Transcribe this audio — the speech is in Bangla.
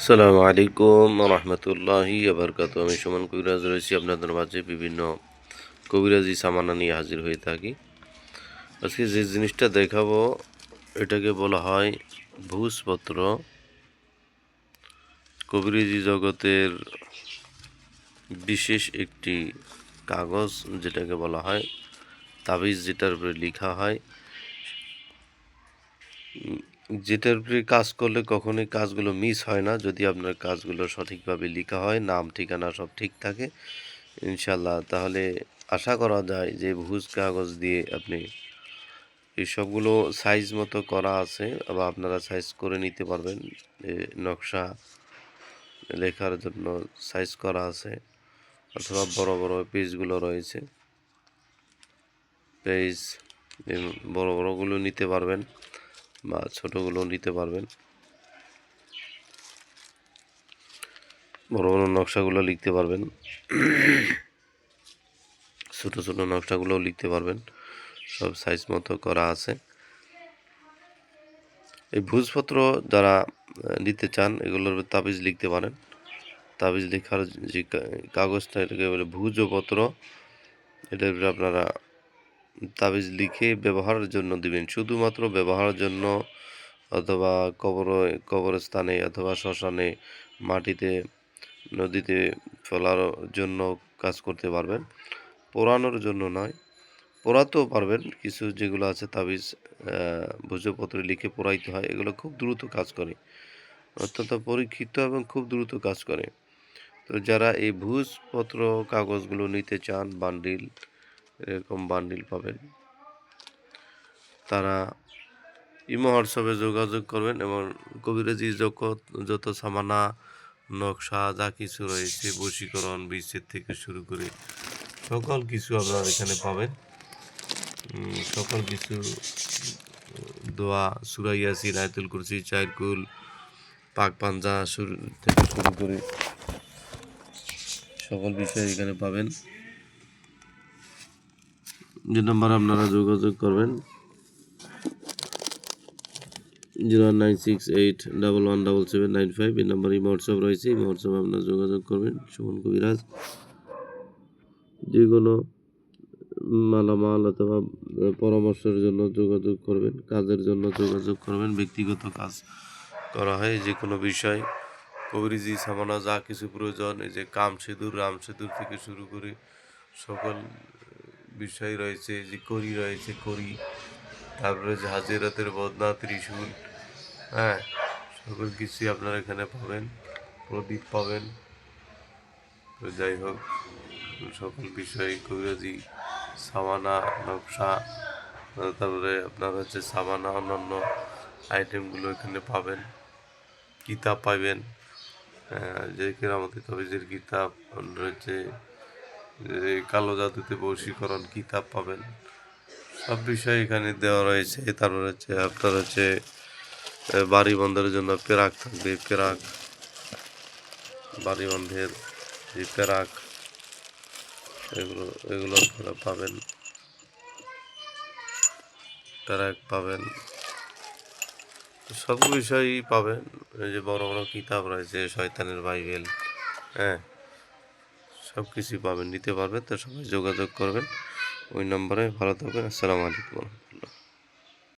আসসালামু আলাইকুম রহমতুল্লাহি আবরকাত আমি সুমন কবিরাজ রয়েছি আপনাদের মাঝে বিভিন্ন কবিরাজি সামানা নিয়ে হাজির হয়ে থাকি। আজকে যে জিনিসটা দেখাবো, এটাকে বলা হয় ভূষপত্র কবিরাজি জগতের বিশেষ একটি কাগজ যেটাকে বলা হয়, তাবিজ যেটার উপরে লেখা হয়। যেটার উপরে কাজ করলে কখনোই কাজগুলো মিস হয় না, যদি আপনার কাজগুলো সঠিকভাবে লেখা হয়, নাম, ঠিকানা সব ঠিক থাকে ইনশাল্লাহ তাহলে আশা করা যায় যে ভুজ কাগজ দিয়ে আপনি এই সবগুলো সাইজ মতো করা আছে বা আপনারা সাইজ করে নিতে পারবেন। নকশা লেখার জন্য সাইজ করা আছে অথবা বড় বড় পেজগুলো রয়েছে। পেজ বড়, বড়গুলো নিতে পারবেন। বা ছোটোগুলো নিতে পারবেন। বড় বড় নকশাগুলো লিখতে পারবেন। ছোট ছোট নকশাগুলোও লিখতে পারবেন। সব সাইজ মতো করা আছে। এই ভুজপত্র যারা নিতে চান, এগুলোর তাবিজ লিখতে পারেন। তাবিজ লেখার যে কাগজটা, এটাকে বলে ভুজপত্র। এটার আপনারা তাবিজ লিখে ব্যবহারের জন্য দিবেন। শুধুমাত্র ব্যবহারের জন্য অথবা কবর, কবরস্থানে অথবা শ্মশানে, মাটিতে, নদীতে ফেলার জন্য কাজ করতে পারবেন। পোড়ানোর জন্য নয়, পোড়াতেও পারবেন। কিছু যেগুলো আছে তাবিজ ভোজপত্রে লিখে পোড়াইতে হয়, এগুলো খুব দ্রুত কাজ করে। অত্যন্ত পরীক্ষিত এবং খুব দ্রুত কাজ করে। তো যারা এই ভুজপত্র কাগজগুলো নিতে চান, বান্ডিল এরকম বান্ডিল পাবেন। তারা ইমো হোয়াটসঅ্যাপে যোগাযোগ করবেন এবং কবিরাজি জগৎ যত সামানা, নকশা যা কিছু রয়েছে, বশীকরণ, বিচ্ছেদ থেকে শুরু করে সকল কিছু আপনারা এখানে পাবেন। সকল কিছু, দোয়া সুরাইয়াসি রায়তুল কুরসি চাইরকুল পাক পাঞ্জা শুরু, থেকে শুরু করে সকল বিষয় এখানে পাবেন। যে নাম্বার আপনারা যোগাযোগ করবেন, zero nine six eight double one double seven nine five, এই নাম্বার এই হোয়াটসঅ্যাপ রয়েছে, এই হোয়াটসঅ্যাপে আপনারা যোগাযোগ করবেন। সুমন কবিরাজ, যে কোনো মালামাল অথবা পরামর্শের জন্য যোগাযোগ করবেন, কাজের জন্য যোগাযোগ করবেন, ব্যক্তিগত কাজ করা হয়, যে কোনো বিষয়। কবিরিজি, সামানা, যা কিছু প্রয়োজন, এই যে কাম সেতুর, রাম সেতুর থেকে শুরু করে সকল বিষয় রয়েছে, যে করি রয়েছে, করি। তারপরে যে হাজিরাতের বদনা, ত্রিশূল হ্যাঁ সকল কিছুই আপনারা এখানে পাবেন, প্রদীপ পাবেন। তো যাই হোক, সকল বিষয়ে কবিরাজি, সামানা, নকশা, তারপরে আপনার হচ্ছে সামানা, অন্যান্য আইটেমগুলো এখানে পাবেন, কিতাব পাবেন যে কেরামতি তবিজের কিতাব রয়েছে কালো জাদুতে বশীকরণ কিতাব পাবেন। সব বিষয় এখানে দেওয়া রয়েছে। তারপর হচ্ছে আপনার হচ্ছে বাড়ি বন্ধের জন্য পেরাক থাকবে। পেরাক বাড়ি বন্ধের যে পেরাক, এগুলো এগুলো আপনারা পাবেন। পেরাক পাবেন। সব বিষয়ই পাবেন। এই যে বড় বড় কিতাব রয়েছে, শয়তানের বাইবেল হ্যাঁ। সব কিছুই পাবেন, নিতে পারবেন, তো সবাই যোগাযোগ করবেন। ওই নম্বরে ভালো থাকবেন, আসসালামু আলাইকুম।